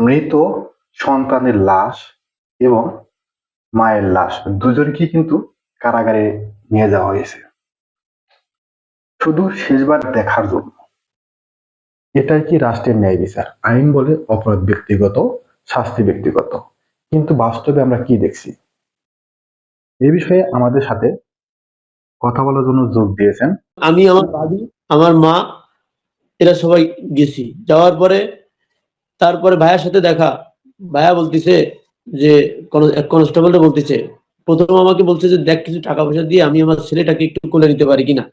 মৃত সন্তানের লাশ এবং মায়ের লাশ দুজনকে কিন্তু কারাগারে নিয়ে যাওয়া হয়েছে। শুধু শেষবার দেখার জন্য। এটাই কি রাষ্ট্রের ন্যায় বিচার? আইন বলে অপরাধ ব্যক্তিগত, শাস্তি ব্যক্তিগত। কিন্তু বাস্তবে আমরা কি দেখছি? এ বিষয়ে আমাদের সাথে কথা বলার জন্য যোগ দিয়েছেন। আমি আমার দাদি আমার মা, এরা সবাই গেছি। যাওয়ার পরে তারপরে ভাইয়ের সাথে দেখা। ভাইয়া বলতেছে যে কনস্টেবলটা বলতেছে, প্রথম আমাকে বলছে যে, দেখ কিছু টাকা পয়সা দিয়ে আমি আমার ছেলেটাকে একটু কোলে নিতে পারি কিনা?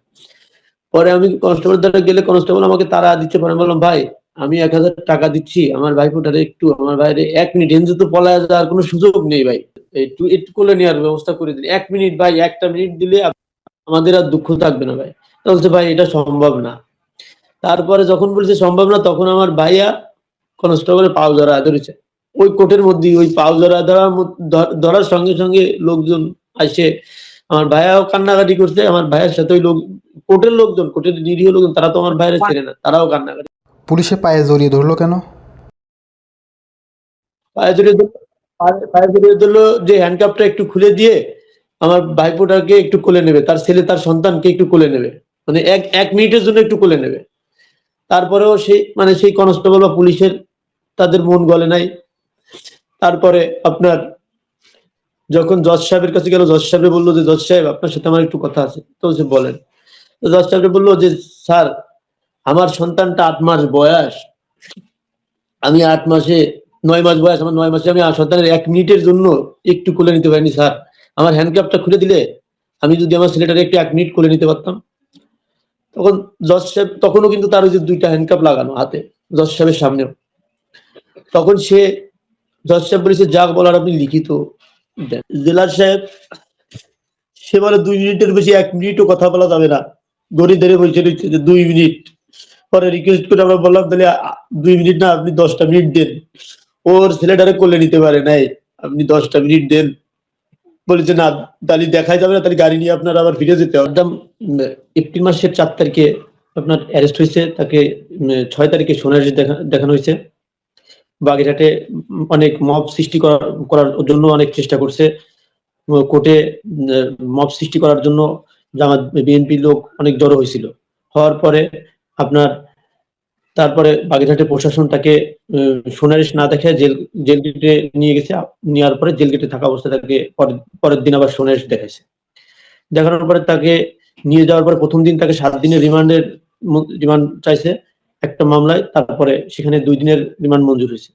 পরে আমি কনস্টেবল দ্বারা গেলে কনস্টেবল আমাকে তারা দিচ্ছে। পরে বললাম, ভাই, আমি এক হাজার টাকা দিচ্ছি। আমার ভাই ফোটারে একটু, আমার ভাইরে এক মিনিট এনজে তো পলায় যাওয়ার কোনো সুযোগ নেই ভাই। একটু একটু কোলে নেওয়ার ব্যবস্থা করে দিন। এক মিনিট ভাই, একটা মিনিট দিলে আমাদের আর দুঃখ থাকবে না ভাই। বলছে, ভাই, এটা সম্ভব না। তারপরে যখন বলছে সম্ভব না, তখন আমার ভাইয়া কনস্টেবলের পাও ধরা ধরেছে। ওই কোর্টের মধ্যে ওই পাও ধরা ধরার ধরার সঙ্গে সঙ্গে লোকজন আসে। আমার ভাইয়াও কান্নাকাটি করছে আমার ভাইয়ের সাথে ওই লোক কোর্টের লোকজন কোর্টের নিরীহ লোকজন তারা তো আমার ভাইয়ের ছেড়ে না তারাও কান্নাকাটি পুলিশে পায়ে জড়িয়ে ধরলো কেন? পায়ে জড়িয়ে পায়ে- পায়ে জড়িয়ে ধরলো যে হ্যান্ডকাপটা একটু খুলে দিয়ে আমার ভাইপোটাকে একটু কোলে নেবে তার ছেলে তার সন্তানকে একটু কোলে নেবে। মানে এক এক মিনিটের জন্য একটু কোলে নেবে। তারপরেও সেই মানে সেই কনস্টেবল বা পুলিশের তাদের মন গলে নাই। তারপরে আপনার যখন জজ সাহেবের কাছে গেল, জজ সাহেব বলল যে, জজ সাহেব, আপনার সাথে আমার একটু কথা আছে। তো সে বলেন। তো জজ সাহেব বলল যে, স্যার, আমার সন্তানটা আট মাস বয়স। আমি আট মাসে, নয় মাস বয়স, আমার নয় মাসে আমি সন্তানের এক মিনিটের জন্য একটু খুলে নিতে পারিনি, স্যার। আমার হ্যান্ডক্যাপটা খুলে দিলে আমি যদি আমার ছেলেটাকে একটু এক মিনিট খুলে নিতে পারতাম। তখন জজ সাহেব, তখনও কিন্তু তার ওই যে দুইটা হ্যান্ডকাপ লাগানো হাতে, জজ সাহেবের সামনেও। তখন সে, জজ সাহেব বলেছে যা বলার, আপনি লিখিত জেলার সাহেব, সে বলে, দুই মিনিটের বেশি, এক মিনিটও কথা বলা যাবে না। গড়ি ধরে বলছে যে দুই মিনিট। পরে রিকোয়েস্ট করে আমরা বললাম, তাহলে দুই মিনিট না, আপনি দশটা মিনিট দেন। ওর ছেলেটারে কোলে নিতে পারে নাই, আপনি দশটা মিনিট দেন। বলেছে না, তাহলে দেখাই যাবে না, তাহলে গাড়ি নিয়ে আপনার আবার ফিরে যেতে হবে। একদম এপ্রিল মাসের চার তারিখে আপনার অ্যারেস্ট হয়েছে, তাকে ছয় তারিখে সোনারি দেখা, দেখানো হয়েছে। বাগেরহাটে অনেক মব সৃষ্টি করার জন্য অনেক চেষ্টা করছে। কোর্টে মব সৃষ্টি করার জন্য জামাত বিএনপি লোক অনেক জড়ো হয়েছিল। হওয়ার পরে আপনার তারপরে বাগেরহাটে প্রশাসন তাকে সোনারিশ না দেখে জেল জেল গেটে নিয়ে গেছে, নেওয়ার পরে জেল গেটে থাকা অবস্থায় তাকে পরের- দিন আবার সোনারিশ দেখাইছে। দেখানোর পরে তাকে নিয়ে যাওয়ার পরে প্রথম দিন তাকে সাত দিনের রিমান্ডের রিমান্ড চাইছে একটা মামলায়, তারপরে সেখানে দুই দিনের রিমান্ড মঞ্জুর হয়েছে।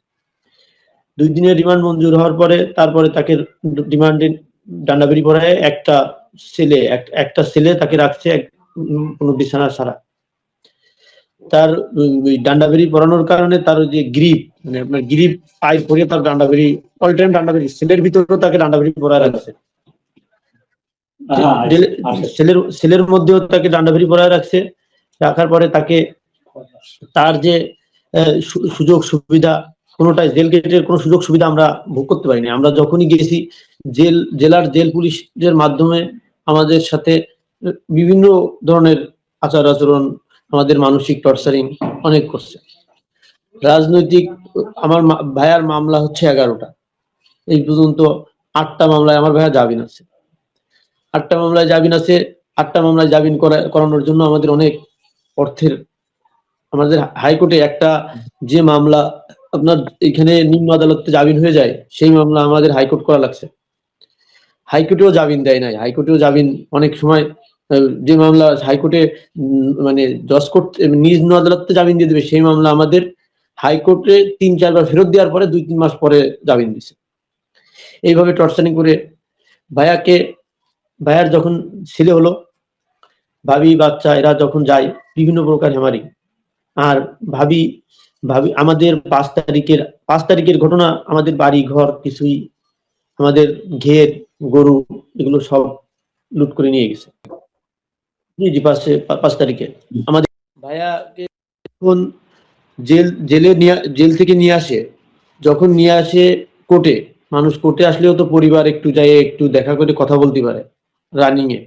দুই দিনের রিমান্ড মঞ্জুর হওয়ার পরে তারপরে তাকে রিমান্ডে ডান্ডাবেরি পড়ায় একটা ছেলে, এক- একটা ছেলে তাকে রাখছে কোনো বিছানা ছাড়া। তার ওই ডান্ডাবেরি পরানোর কারণে তার ওই যে গ্রিপ মানে আপনার গ্রিপ পায়ে পরে তার ডান্ডাবেরি অল টাইম ডান্ডাবেরি সেলের ভিতরেও তাকে ডান্ডাবেরি পরায় রাখছে। সেলের সেলের মধ্যেও তাকে ডান্ডাবেরি পরায় রাখছে। রাখার পরে তাকে তার যে সুযোগ সুবিধা কোনোটাই জেল গেটের কোনো সুযোগ সুবিধা আমরা ভোগ করতে পারিনি। আমরা যখনই গেছি জেল জেলার জেল পুলিশের মাধ্যমে আমাদের সাথে বিভিন্ন ধরনের আচার আচরণ আমাদের মানসিক টর্চারিং অনেক করছে। রাজনৈতিক আমার ভাইয়ার মামলা হচ্ছে এগারোটা। এই পর্যন্ত আটটা মামলায় আমার ভাইয়া জামিন আছে। আটটা মামলায় জামিন আছে, আটটা মামলায় জামিন করা- করানোর জন্য আমাদের অনেক অর্থের, আমাদের হাইকোর্টে একটা যে মামলা আপনার এখানে নিম্ন আদালতে জামিন হয়ে যায়, সেই মামলা আমাদের হাইকোর্ট করা লাগছে। হাইকোর্টেও জামিন দেয় নাই। হাইকোর্টেও জামিন অনেক সময় যে মামলা হাইকোর্টে মানে জজ কোর্ট নিজ আদালতে জামিন দিয়ে দেবে, সেই মামলা আমাদের হাইকোর্টে তিন, চারবার ফেরত দেওয়ার পরে দুই, তিন মাস পরে জামিন দিছে। এইভাবে টর্চারিং করে ভাইয়াকে, ভাইয়ার যখন ছেলে হলো, ভাবি, বাচ্চা, এরা যখন যায়, বিভিন্ন প্রকার হেমারি আর ভাবি ভাবি, আমাদের পাঁচ তারিখের পাঁচ তারিখের ঘটনা আমাদের বাড়ি, ঘর কিছুই, আমাদের ঘের, গরু, এগুলো সব লুট করে নিয়ে গেছে। জি জি পাঁচে পাঁচ তারিখে। আমাদের ভাইয়াকে যখন জেল জেলে নিয়ে জেল থেকে নিয়ে আসে যখন নিয়ে আসে কোর্টে মানুষ কোর্টে আসলেও তো পরিবার একটু যায় একটু দেখা করে কথা বলতে পারে রানিং এ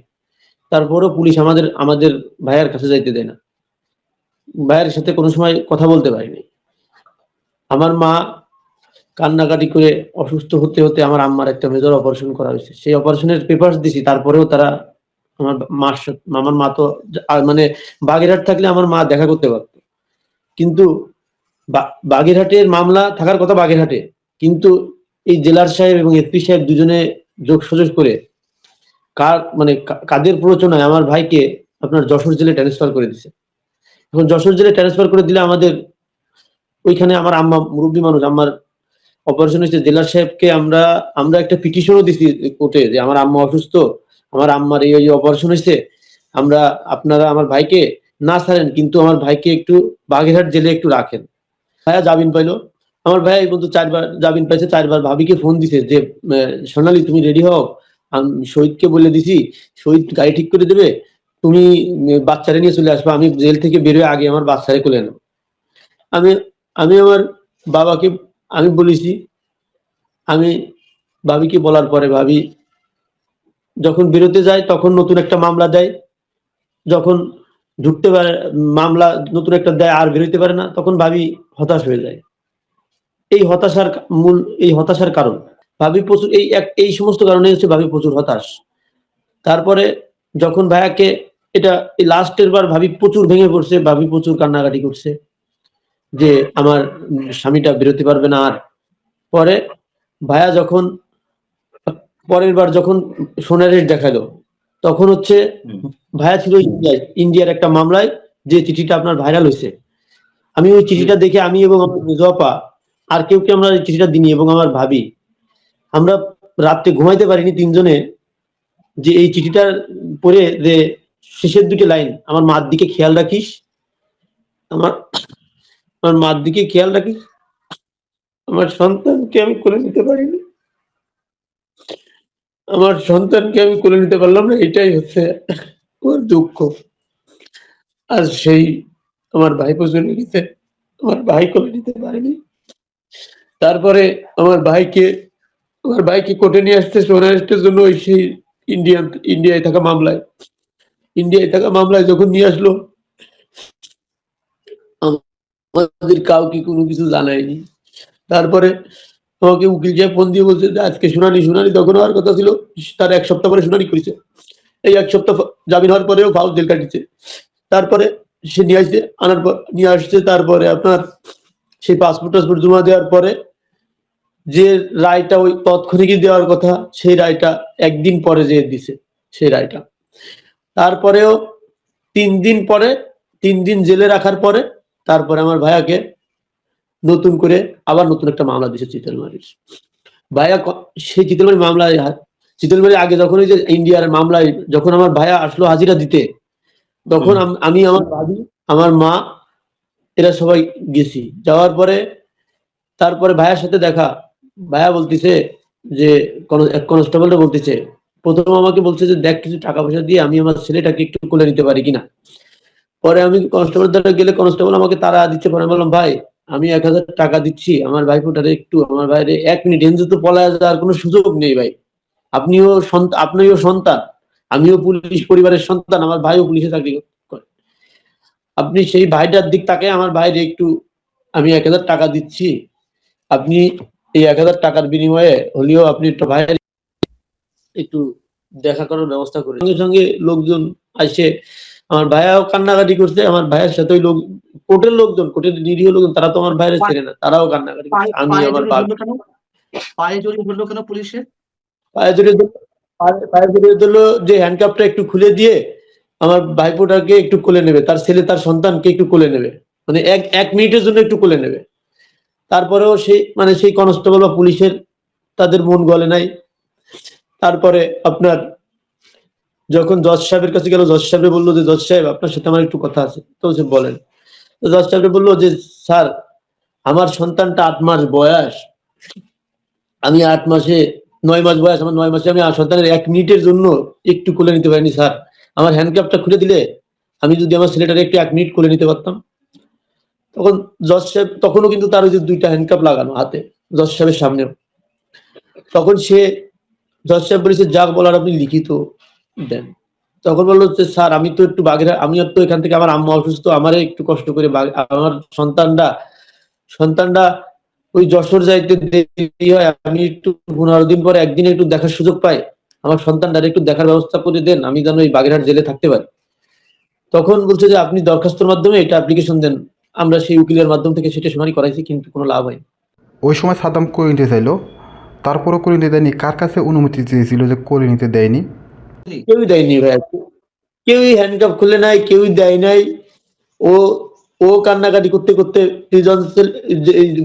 তারপরেও পুলিশ আমাদের আমাদের ভাইয়ার কাছে যাইতে দেয় না। ভাইয়ের সাথে কোনো সময় কথা বলতে পারিনি। আমার মা কান্নাকাটি করে অসুস্থ হতে হতে আমার আম্মার একটা মেজর অপারেশন করা হয়েছে। সেই অপারেশনের পেপারস দিছি তারপরেও তারা আমার মার সাথে, আমার মা তো মানে বাগেরহাট থাকলে আমার মা দেখা করতে পারতো। কিন্তু বাগেরহাটের মামলা থাকার কথা বাগেরহাটে। কিন্তু এই জেলার সাহেব এবং এসপি সাহেব দুজনে যোগ সুযোগ করে কার মানে কাদের প্ররোচনায় আমার ভাইকে আপনার যশোর জেলে ট্রান্সফার করে দিছে। এখন যশোর জেলে ট্রান্সফার করে দিলে আমাদের ওইখানে আমার আম্মা মুরব্বী মানুষ, আমার অপারেশন হয়েছে জেলার সাহেবকে আমরা আমরা একটা পিটিশনও দিছি কোর্টে যে আমার আম্মা অসুস্থ আমার আম্মার এই ওই অপারেশন হয়েছে, আমরা আপনারা আমার ভাইকে না ছাড়েন, কিন্তু আমার ভাইকে একটু বাগেরহাট জেলে একটু রাখেন। ভাইয়া জামিন পাইলো। আমার ভাইয়া এই পর্যন্ত চারবার জামিন পাইছে, চারবার ভাবিকে ফোন দিছে যে সোনালি, তুমি রেডি হও? আমি শহীদকে বলে দিছি, শহীদ গাড়ি ঠিক করে দেবে, তুমি বাচ্চারে নিয়ে চলে আসবে, আমি জেল থেকে বেরোয় আগে আমার বাচ্চারে কোলে নেব। আমি আমি আমার বাবাকে, আমি বলেছি, আমি ভাবিকে বলার পরে ভাবি যখন বেরোতে যায়, তখন নতুন একটা মামলা দেয়। যখন ঢুকতে পারে, মামলা নতুন একটা দেয়, আর বেরোতে পারে না, তখন ভাবি হতাশ হয়ে যায়। এই হতাশার মূল, এই হতাশার কারণ। ভাবি প্রচুর, এই এক, এই সমস্ত কারণে হচ্ছে ভাবি প্রচুর হতাশ। তারপরে যখন ভাইয়াকে এটা, এই লাস্টের বার ভাবি প্রচুর ভেঙে পড়ছে, ভাবি প্রচুর কান্নাকাটি করছে, যে আমার স্বামীটা বেরোতে পারবে না আর। পরে ভাইয়া যখন পরের বার যখন সোনারের দেখাল তখন হচ্ছে ভাইয়া ছিল ইন্ডিয়ায় ইন্ডিয়ার একটা মামলায় যে চিঠিটা আপনার ভাইরাল হয়েছে। আমি ওই চিঠিটা দেখে আমি এবং আমার আর কেউ কে আমরা চিঠিটা দিনি এবং আমার ভাবি আমরা রাত্রে ঘুমাইতে পারিনি তিনজনে যে এই চিঠিটা পড়ে যে শেষের দুটি লাইন আমার মার দিকে খেয়াল রাখিস আমার আমার মার দিকে খেয়াল রাখিস আমার সন্তানকে আমি করে নিতে পারিনি। আমার সন্তানকে আমি কোলে নিতে পারলাম না, এটাই হচ্ছে আমার দুঃখ। আর সেই আমার ভাইপো চলে আমার ভাই কোলে নিতে পারেনি। তারপরে আমার ভাইকে আমার ভাইকে কোর্টে নিয়ে আসতে সোনারেস্টের জন্য ওই সেই ইন্ডিয়ান, ইন্ডিয়ায় থাকা মামলায়। ইন্ডিয়ায় থাকা মামলায় যখন নিয়ে আসলো, আমাদের কাউকে কোনো কিছু জানায়নি। তারপরে আমাকে উকিল সাহেব ফোন দিয়ে বলছে যে, আজকে শুনানি শুনানি তখন হওয়ার কথা ছিল, তার এক সপ্তাহ পরে শুনানি করেছে। এই এক সপ্তাহ জামিন হওয়ার পরেও ফাউল জেল কাটিছে তারপরে সে নিয়ে আসছে, আনার পর, নিয়ে আসছে, তারপরে আপনার সেই পাসপোর্ট টাসপোর্ট জমা দেওয়ার পরে যে রায়টা ওই তৎক্ষণিকই দেওয়ার কথা, সেই রায়টা একদিন পরে যে দিছে, সেই রায়টা। তারপরেও তিন দিন পরে, তিন দিন জেলে রাখার পরে, তারপরে আমার ভাইয়াকে নতুন করে আবার নতুন একটা মামলা দিছে চিতলমারির। ভাইয়া সেই চিতলমারি মামলায় চিতলমারি আগে যখন ওই যে ইন্ডিয়ার মামলায় যখন আমার ভাইয়া আসলো হাজিরা দিতে তখন আমি আমার ভাবি আমার মা এরা সবাই গেছি। যাওয়ার পরে তারপরে ভাইয়ার সাথে দেখা। ভাইয়া বলতেছে যে কোন- এক কনস্টেবলটা বলতেছে প্রথম আমাকে বলছে যে দেখ কিছু টাকা পয়সা দিয়ে আমি আমার ছেলেটাকে একটু কোলে নিতে পারি কিনা? পরে আমি কনস্টেবল দ্বারা গেলে কনস্টেবল আমাকে তারা দিচ্ছে পরে। বললাম ভাই আমি এক হাজার টাকা দিচ্ছি, আমার ভাইফোটারে একটু, আমার ভাইরে এক মিনিট এনজে তো পলায় যাওয়ার কোনো সুযোগ নেই ভাই। আপনিও আপনিও সন্তান, আমিও পুলিশ পরিবারের সন্তান, আমার ভাইও পুলিশে চাকরি করে আপনি সেই ভাইটার দিক তাকে আমার ভাইরে একটু, আমি এক হাজার টাকা দিচ্ছি। আপনি এই এক হাজার টাকার বিনিময়ে হলেও আপনি একটু ভাইয়ের একটু দেখা করার ব্যবস্থা করে সঙ্গে সঙ্গে লোকজন আসে আমার ভাইয়াও কান্নাকাটি করছে আমার ভাইয়ের সাথে ওই লোক কোর্টের লোকজন কোর্টের নিরীহ লোকজন তারা তো আমার ভাইয়ের চেনে না তারাও কান্নাকাটি করছে আমি আমার পায়ে জড়িয়ে ধরলো কেন পুলিশে? পায়ে জড়িয়ে পায়ে- পায়ে জড়িয়ে ধরলো যে হ্যান্ডকাপটা একটু খুলে দিয়ে আমার ভাইপোটাকে একটু কোলে নেবে তার ছেলে তার সন্তানকে একটু কোলে নেবে মানে এক এক মিনিটের জন্য একটু কোলে নেবে। তারপরেও সেই মানে সেই কনস্টেবল বা পুলিশের তাদের মন গলে নাই। তারপরে আপনার যখন জজ সাহেবের কাছে গেল, জজ সাহেব বলল যে, জজ সাহেব, আপনার সাথে আমার একটু কথা আছে। তো সে বলেন। তো জজ সাহেব বলল যে, স্যার, আমার সন্তানটা আট মাস বয়স। আমি আট মাসে, নয় মাস বয়স, আমার নয় মাসে আমি সন্তানের এক মিনিটের জন্য একটু কোলে নিতে পারিনি, স্যার। আমার হ্যান্ডক্যাপটা খুলে দিলে আমি যদি আমার ছেলেটাকে একটু এক মিনিট কোলে নিতে পারতাম। তখন জজ সাহেব, তখনও কিন্তু তার ওই যে দুইটা হ্যান্ডকাপ লাগানো হাতে, জজ সাহেবের সামনেও। তখন সে, জজ সাহেব বলেছে, যাক বলার, আপনি লিখিত। দেন। তখন বলল যে স্যার আমি তো একটু বাগেরা আমি তো এখান থেকে আমার আম্মা অসুস্থ আমারে একটু কষ্ট করে আমার সন্তানটা সন্তানটা ওই যশোর যাইতে দেরি হয় আমি একটু পনেরো দিন পরে একদিন একটু দেখার সুযোগ পাই। আমার সন্তানটার একটু দেখার ব্যবস্থা করে দেন আমি যেন ওই বাগেরহাট জেলে থাকতে পারি। তখন বলছে যে আপনি দরখাস্তর মাধ্যমে এটা অ্যাপ্লিকেশন দেন আমরা সেই উকিলের মাধ্যম থেকে সেটা শুনানি করাইছি কিন্তু কোনো লাভ হয়নি। ওই সময় সাদাম করে নিতে চাইলো তারপরও করে নিতে দেয়নি কার কাছে অনুমতি চেয়েছিল যে করে নিতে দেয়নি? কেউই দেয়নি ভাই। কেউই হ্যান্ডকাপ খুলে নাই, কেউই দেয় নাই। ও ও কান্নাকাটি করতে করতে প্রিজন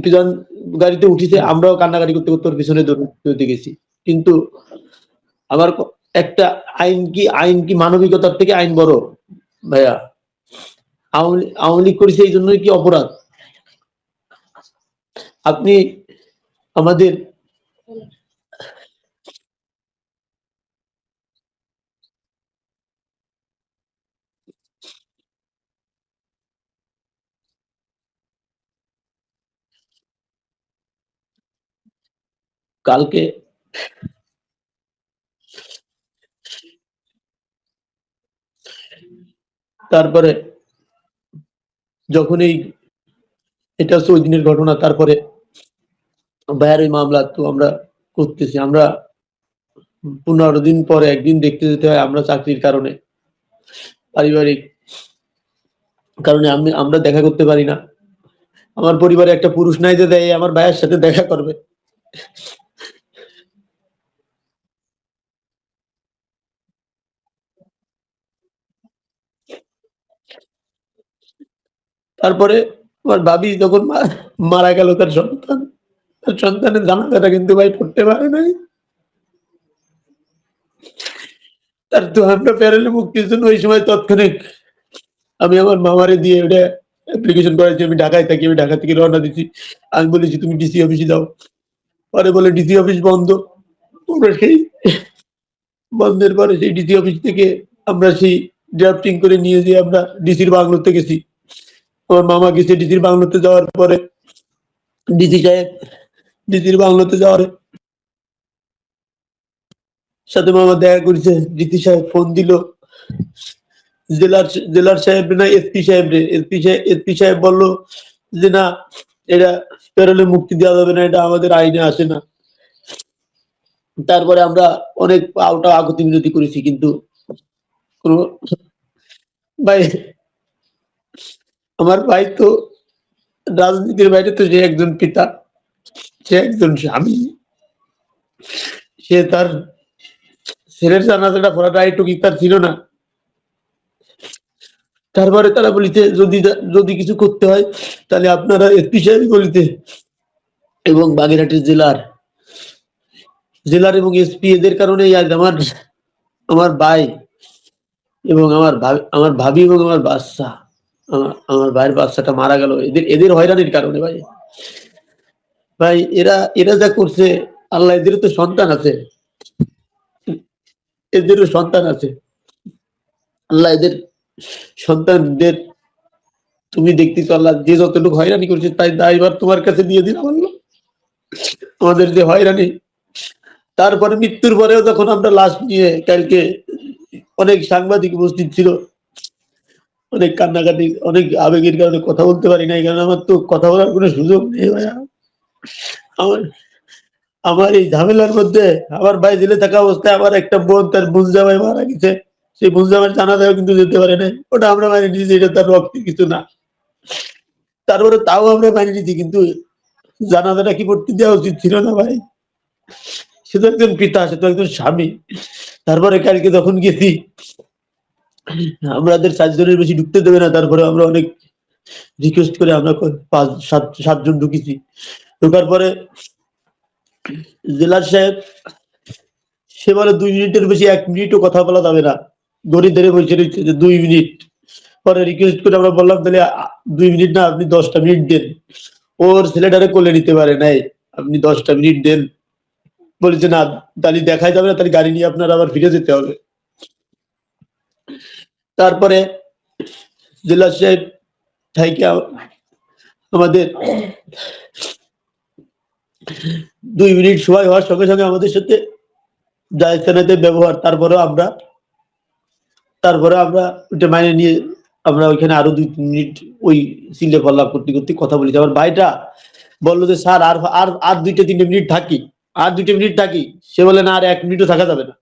প্রিজন গাড়িতে উঠিছে, আমরাও কান্নাকাটি করতে করতে ওর পিছনে দৌড়তে গেছি। কিন্তু আমার একটা আইন কি আইন কি মানবিকতার থেকে আইন বড়, ভাইয়া? আওয়ামী লীগ- করেছে এই জন্যই কি অপরাধ? আপনি আমাদের কালকে তারপরে যখন এই এটা হচ্ছে ওই দিনের ঘটনা, তারপরে ভাইয়ের ওই মামলা তো আমরা করতেছি। আমরা পনেরো দিন পরে একদিন দেখতে যেতে হয় আমরা চাকরির কারণে, পারিবারিক কারণে আমি আমরা দেখা করতে পারি না। আমার পরিবারে একটা পুরুষ নাই যে দেয়, আমার ভাইয়ের সাথে দেখা করবে। তারপরে আমার ভাবি যখন মারা গেল তার সন্তান, তার সন্তানের জানাজাটা কিন্তু ভাই পড়তে পারে নাই। তার তো আমরা প্যারেলে মুক্তির জন্য ওই সময় তৎক্ষণিক আমি আমার মামারে দিয়ে ওটা অ্যাপ্লিকেশন করেছি আমি ঢাকায় থাকি, আমি ঢাকা থেকে রওনা দিচ্ছি আমি বলেছি, তুমি ডিসি অফিসে যাও। পরে বলে ডিসি অফিস বন্ধ। আমরা সেই বন্ধের পরে সেই ডিসি অফিস থেকে আমরা সেই ড্রাফটিং করে নিয়ে যেয়ে আমরা ডিসির বাংলোতে গেছি আমার মামা গেছে ডিসির বাংলোতে যাওয়ার পরে। ডিসি সাহেব ডিসির বাংলোতে যাওয়ার সাথে মামা দেখা করেছে। ডিসি সাহেব ফোন দিল। জেলার জেলার সাহেব না, এসপি সাহেব রে। এসপি সাহেব এসপি সাহেব বলল যে, না, এটা পেরোলে মুক্তি দেওয়া যাবে না, এটা আমাদের আইনে আসে না। তারপরে আমরা অনেক আউটা আগতি বিনতি করেছি, কিন্তু কোনো ভাই আমার ভাই তো রাজনীতির বাইরে তো সে একজন পিতা, সে একজন স্বামী, সে তার ছেলের জানাজাটা পড়াটা একটু কি তার ছিল না। তারপরে তারা বলিতে যদি যদি কিছু করতে হয়, তাহলে আপনারা এসপি সাহেব বলিতে। এবং বাগেরহাটের জেলার জেলার এবং এসপি এদের কারণে আজ আমার আমার ভাই এবং আমার আমার ভাবি এবং আমার বাচ্চা আমার ভাইয়ের বাচ্চাটা মারা গেল। এদের এদের হয়রানির কারণে ভাই। ভাই, এরা এরা যা করছে, আল্লাহ এদেরও তো সন্তান আছে। এদেরও সন্তান আছে। আল্লাহ এদের সন্তানদের, তুমি দেখতেছো আল্লাহ যে যতটুকু হয়রানি করছে, তাই দায়বার তোমার কাছে দিয়ে দিলাম আল্লাহ। আমাদের যে হয়রানি, তারপরে মৃত্যুর পরেও যখন আমরা লাশ নিয়ে কালকে অনেক সাংবাদিক উপস্থিত ছিল অনেক কান্নাকাটি, অনেক আবেগের কারণে কথা বলতে পারি না কারণে আমার তো কথা বলার কোনো সুযোগ নেই ভাইয়া। আমার আমার এই ঝামেলার মধ্যে আমার ভাই জেলে থাকা অবস্থায় আমার একটা বোন, তার বোন জামাই মারা গেছে। সেই বোন জামাই জানা দেওয়া কিন্তু যেতে পারে না ওটা আমরা মানি নিয়েছি এটা তার রক্তের কিছু না। তারপরে তাও আমরা মানি নিয়েছি কিন্তু জানাজাটা কি করতে দেওয়া উচিত ছিল না ভাই। সে তো একজন পিতা, সে তো একজন স্বামী। তারপরে কালকে যখন গেছি আমাদের চারজনের বেশি ঢুকতে দেবে না, তারপরে আমরা অনেক রিকোয়েস্ট করে আমরা পাঁচ, সাত, সাতজন ঢুকেছি। ঢোকার পরে জেলার সাহেব, সে বলে দুই মিনিটের বেশি, এক মিনিটও কথা বলা যাবে না। গড়ি ধরে বলছে যে দুই মিনিট। পরে রিকোয়েস্ট করে আমরা বললাম, তাহলে দুই মিনিট না, আপনি দশটা মিনিট দেন। ওর ছেলেটারে কোলে নিতে পারে নাই। আপনি দশটা মিনিট দেন। বলেছে, না, তাহলে দেখাই যাবে না, তাহলে গাড়ি নিয়ে আপনার আবার ফিরে যেতে হবে। তারপরে জেলা সাহেব থেকে আমাদের দুই মিনিট সময় হওয়ার সঙ্গে সঙ্গে আমাদের সাথে জায়স্থানাতে ব্যবহার তারপরে আমরা তারপরে আমরা ওটা মাইনে নিয়ে আমরা ওইখানে আরও দুই তিন মিনিট ওই সিলে ফল্লা করতে করতে কথা বলেছি। আমার ভাইটা বলল যে, স্যার, আর আর আর দুইটা তিনটে মিনিট থাকি। আর দুইটা মিনিট থাকি? সে বলে, না, আর এক মিনিটও থাকা যাবে না।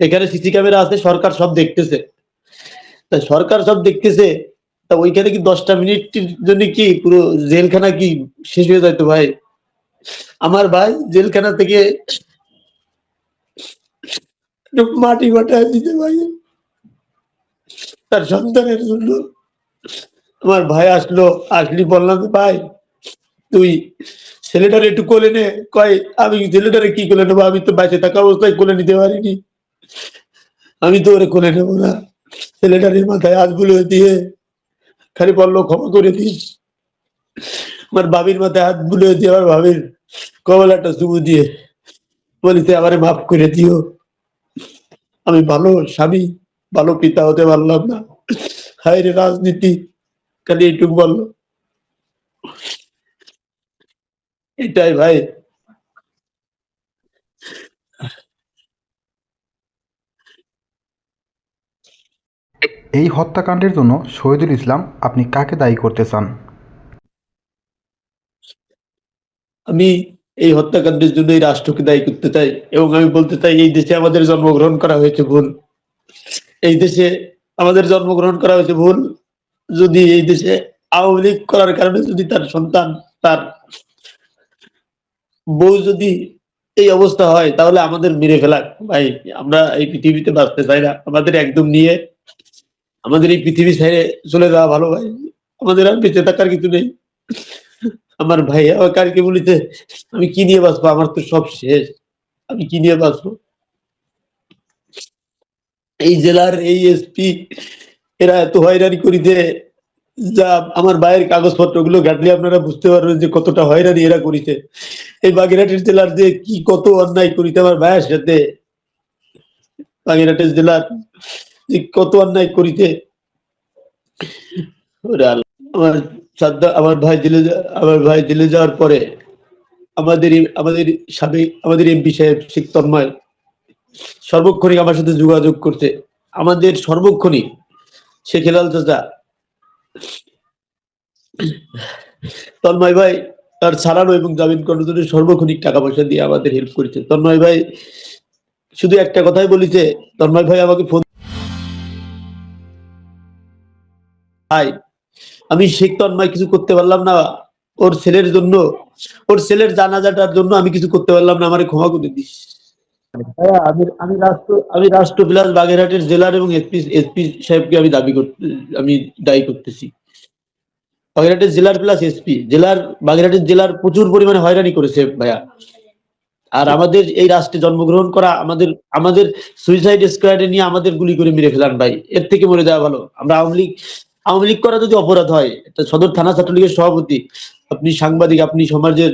এখানে সিসি ক্যামেরা আছে, সরকার সব দেখতেছে। তা সরকার সব দেখতেছে, তা ওইখানে কি দশটা মিনিটের জন্য কি পুরো জেলখানা কি শেষ হয়ে যাইতো ভাই? আমার ভাই জেলখানা থেকে মাটি মাটায় দিতে ভাই। তার সন্তানের জন্য। আমার ভাই আসলো, আসলি বললাম ভাই, তুই ছেলেটারে একটু কোলে নে। কয়, আমি ছেলেটারে কি কোলে নেব? আমি তো বাইরে থাকা অবস্থায় কোলে নিতে পারিনি। আমি তো ওরে কোলে নেব না। ছেলেটারে মাথায় হাত বুলে দিয়ে খালি বলল, ক্ষমা করে দিস। আমার বাবির মাথায় হাত বুলে দিয়ে আমার ভাবির কমলাটা চুমু দিয়ে বলিতে আমারে মাফ করে দিও। আমি ভালো স্বামী, ভালো পিতা হতে পারলাম না। হায় রাজনীতি। খালি এইটুকু বলল। এটাই ভাই এই হত্যাকাণ্ডের জন্য শহীদুল ইসলাম আপনি কাকে দায়ী করতে চান? আমি এই হত্যাকাণ্ডের জন্য এই রাষ্ট্রকে দায়ী করতে চাই এবং আমি বলতে চাই এই দেশে আমাদের জন্মগ্রহণ করা হয়েছে ভুল। এই দেশে আমাদের জন্মগ্রহণ করা হয়েছে ভুল যদি এই দেশে আওয়ামী লীগ করার কারণে যদি তার সন্তান, তার বউ যদি এই অবস্থা হয়, তাহলে আমাদের মেরে ফেলাক। ভাই, আমরা এই পৃথিবীতে বাঁচতে চাই না। আমাদের একদম নিয়ে আমাদের এই পৃথিবী ছেড়ে চলে যাওয়া ভালো ভাই। আমাদের আর বেঁচে থাকার কিছু নেই। আমার ভাই আমার কালকে বলিতে আমি কি নিয়ে বাঁচবো? আমার তো সব শেষ। আমি কি নিয়ে বাঁচবো? এই জেলার এই এসপি, এরা এত হয়রানি করিতে যা আমার ভাইয়ের কাগজপত্রগুলো ঘাটলে আপনারা বুঝতে পারবেন যে কতটা হয়রানি এরা করিতে এই বাগেরহাটের জেলার যে কি কত অন্যায় করিতে আমার ভাইয়ের সাথে। বাগেরহাটের জেলার যে কত অন্যায় করিতে আমার আমার ভাই দিলে আমার ভাই দিলে যাওয়ার পরে আমাদের আমাদের সাবেক আমাদের এমপি সাহেব শেখ তন্ময় সর্বক্ষণিক আমার সাথে যোগাযোগ করতে, আমাদের সর্বক্ষণিক শেখ হেলাল চাচা, তন্ময় ভাই তার ছাড়ানো এবং জামিন করানোর জন্য সর্বক্ষণিক টাকা পয়সা দিয়ে আমাদের হেল্প করেছে। তন্ময় ভাই শুধু একটা কথাই বলিছে, তন্ময় ভাই আমাকে ফোন ভাই, আমি শেখ তন্ময় কিছু করতে পারলাম না। ওর ছেলের জন্য, ওর ছেলের জানাজাটার জন্য আমি কিছু করতে পারলাম না, আমারে ক্ষমা করে দিস। আমি রাষ্ট্র, আমি বাগেরহাটের জেলার এবং এসপি এসপি সাহেবকে আমি দাবি করতে, আমি দায়ী করতেছি। বাগেরহাটের জেলার প্লাস এসপি জেলার, বাগেরহাটের জেলার প্রচুর পরিমাণে হয়রানি করেছে ভাইয়া। আর আমাদের এই রাষ্ট্রে জন্মগ্রহণ করা আমাদের আমাদের সুইসাইড স্কোয়াডে নিয়ে আমাদের গুলি করে মেরে ফেলান ভাই। এর থেকে মরে যাওয়া ভালো। আমরা আওয়ামী লীগ আওয়ামী লীগ করা যদি অপরাধ হয় একটা সদর থানা ছাত্রলীগের সভাপতি আপনি সাংবাদিক আপনি সমাজের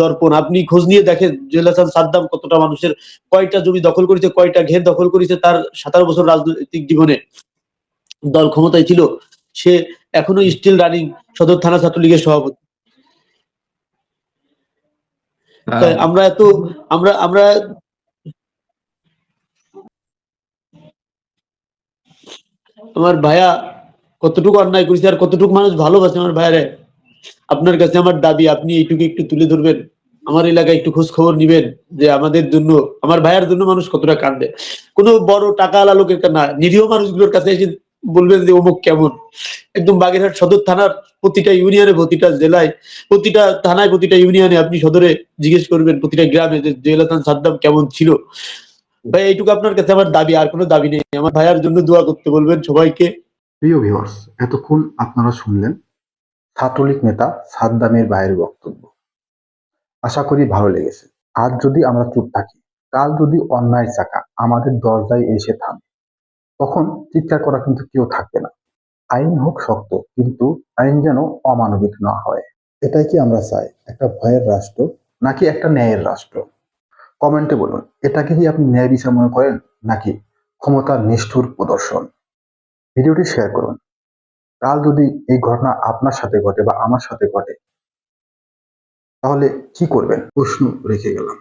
দর্পণ আপনি খোঁজ নিয়ে দেখেন জুয়েল হাসান সাদ্দাম কতটা মানুষের কয়টা জমি দখল করেছে কয়টা ঘের দখল করেছে তার সাতারো বছর রাজনৈতিক জীবনে। দল ক্ষমতায় ছিল সে এখনও স্টিল রানিং সদর থানা ছাত্রলীগের সভাপতি। আমরা এত আমরা আমরা আমার ভাইয়া কতটুকু অন্যায় করেছে আর কতটুকু মানুষ ভালোবাসে আমার ভাইয়ারে? আপনার কাছে আমার দাবি, আপনি এইটুকু একটু তুলে ধরবেন। আমার এলাকায় একটু খোঁজ খবর নিবেন যে আমাদের জন্য, আমার ভাইয়ার জন্য মানুষ কতটা কান্দে। কোনো বড় টাকা আলা লোকের না, নিরীহ মানুষগুলোর কাছে এসে বলবেন যে, অমুক কেমন? একদম বাগেরহাট সদর থানার প্রতিটা ইউনিয়নে, প্রতিটা জেলায়, প্রতিটা থানায়, প্রতিটা ইউনিয়নে আপনি সদরে জিজ্ঞেস করবেন, প্রতিটা গ্রামে যে জুয়েল হাসান সাদ্দাম কেমন ছিল। ভাই, এইটুকু আপনার কাছে আমার দাবি, আর কোনো দাবি নেই। আমার ভাইয়ার জন্য দোয়া করতে বলবেন সবাইকে। প্রিয় ভিউয়ার্স এতক্ষণ আপনারা শুনলেন ছাত্রলীগ নেতা সাদ্দামের ভাইয়ের বক্তব্য। আশা করি ভালো লেগেছে। আজ যদি আমরা চুপ থাকি, কাল যদি অন্যায় চাকা আমাদের দরজায় এসে থামে, তখন চিৎকার করা কিন্তু কেউ থাকবে না। আইন হোক শক্ত, কিন্তু আইন যেন অমানবিক না হয়। এটাই কি আমরা চাই, একটা ভয়ের রাষ্ট্র নাকি একটা ন্যায়ের রাষ্ট্র? কমেন্টে বলুন, এটাকে কি আপনি ন্যায় বিচার মনে করেন নাকি ক্ষমতার নিষ্ঠুর প্রদর্শন? ভিডিওটি শেয়ার করুন। কাল যদি এই ঘটনা আপনার সাথে ঘটে বা আমার সাথে ঘটে, তাহলে কি করবেন? প্রশ্ন রেখে গেলাম।